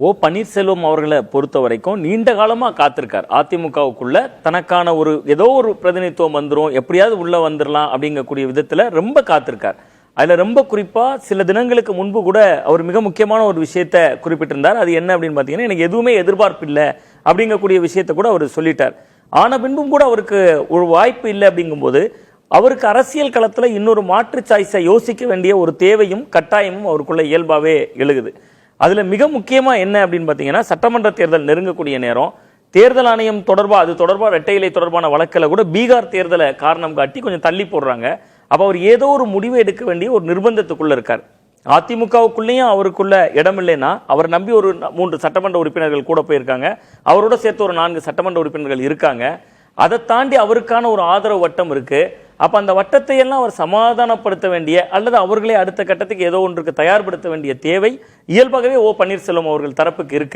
ஓ பன்னீர்செல்வம் அவர்களை பொறுத்த வரைக்கும் நீண்ட காலமாக காத்திருக்கார். அதிமுகவுக்குள்ள தனக்கான ஒரு ஏதோ ஒரு பிரதிநிதித்துவம் வந்துடும் எப்படியாவது உள்ளே வந்துடலாம் அப்படிங்கக்கூடிய விதத்தில் ரொம்ப காத்திருக்கார். அதில் ரொம்ப குறிப்பாக சில தினங்களுக்கு முன்பு கூட அவர் மிக முக்கியமான ஒரு விஷயத்த குறிப்பிட்டிருந்தார். அது என்ன அப்படின்னு பார்த்தீங்கன்னா எனக்கு எதுவுமே எதிர்பார்ப்பு இல்லை அப்படிங்கக்கூடிய விஷயத்த கூட அவர் சொல்லிட்டார். ஆன பின்பும் கூட அவருக்கு ஒரு வாய்ப்பு இல்லை அப்படிங்கும்போது அவருக்கு அரசியல் களத்தில் இன்னொரு மாற்று சாய்ஸை யோசிக்க வேண்டிய ஒரு தேவையும் கட்டாயமும் அவருக்குள்ள இயல்பாகவே எழுகுது. அதில் மிக முக்கியமாக என்ன அப்படின்னு பார்த்தீங்கன்னா சட்டமன்ற தேர்தல் நெருங்கக்கூடிய நேரம். தேர்தல் ஆணையம் தொடர்பாக அது தொடர்பாக இரட்டை இலை தொடர்பான வழக்கில் கூட பீகார் தேர்தலை காரணம் காட்டி கொஞ்சம் தள்ளி போடுறாங்க. அப்போ அவர் ஏதோ ஒரு முடிவை எடுக்க வேண்டிய ஒரு நிர்பந்தத்துக்குள்ளே இருக்கார். அதிமுகவுக்குள்ளேயும் அவருக்குள்ள இடம் இல்லைன்னா அவர் நம்பி ஒரு மூன்று சட்டமன்ற உறுப்பினர்கள் கூட போயிருக்காங்க. அவரோட சேர்த்து ஒரு நான்கு சட்டமன்ற உறுப்பினர்கள் இருக்காங்க. அதை தாண்டி அவருக்கான ஒரு ஆதரவு வட்டம் இருக்குது அப்போ அந்த வட்டத்தை எல்லாம் அவர் சமாதானப்படுத்த வேண்டிய அல்லது அவர்களே அடுத்த கட்டத்துக்கு ஏதோ ஒன்றுக்கு தயார்படுத்த வேண்டிய தேவை இயல்பாகவே ஓ பன்னீர்செல்வம் அவர்கள் தரப்புக்கு இருக்கு.